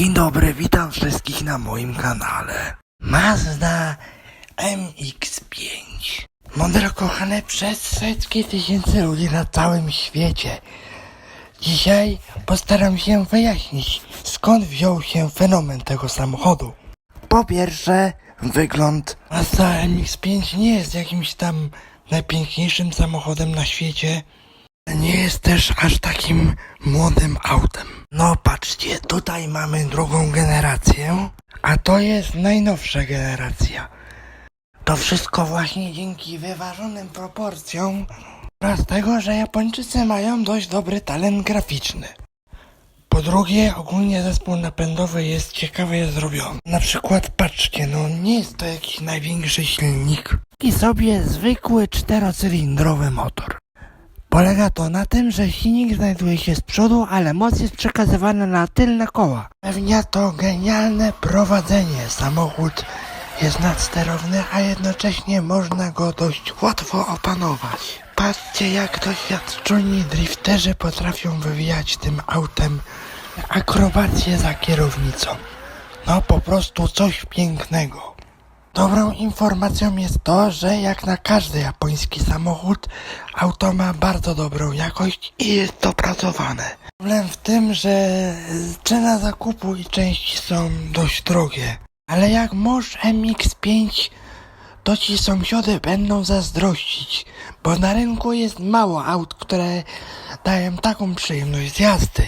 Dzień dobry, witam wszystkich na moim kanale. Mazda MX-5. Model kochany przez setki tysięcy ludzi na całym świecie. Dzisiaj postaram się wyjaśnić, skąd wziął się fenomen tego samochodu. Po pierwsze, wygląd. Mazda MX-5 nie jest jakimś tam najpiękniejszym samochodem na świecie. Nie jest też aż takim młodym autem. No patrzcie, tutaj mamy drugą generację, a to jest najnowsza generacja. To wszystko właśnie dzięki wyważonym proporcjom oraz tego, że Japończycy mają dość dobry talent graficzny. Po drugie, ogólnie zespół napędowy jest ciekawie zrobiony. Na przykład, patrzcie, no nie jest to jakiś największy silnik. I sobie zwykły czterocylindrowy motor. Polega to na tym, że silnik znajduje się z przodu, ale moc jest przekazywana na tylne koła. Pewnia to genialne prowadzenie. Samochód jest nadsterowny, a jednocześnie można go dość łatwo opanować. Patrzcie jak doświadczeni drifterzy potrafią wywijać tym autem akrobacje za kierownicą. No po prostu coś pięknego. Dobrą informacją jest to, że jak na każdy japoński samochód, auto ma bardzo dobrą jakość i jest dopracowane. Problem w tym, że cena zakupu i części są dość drogie. Ale jak masz MX-5, to ci sąsiody będą zazdrościć, bo na rynku jest mało aut, które dają taką przyjemność z jazdy.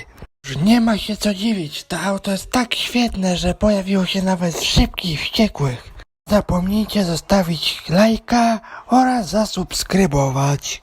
Nie ma się co dziwić, to auto jest tak świetne, że pojawiło się nawet w szybkich wściekłych. Zapomnijcie zostawić lajka oraz zasubskrybować.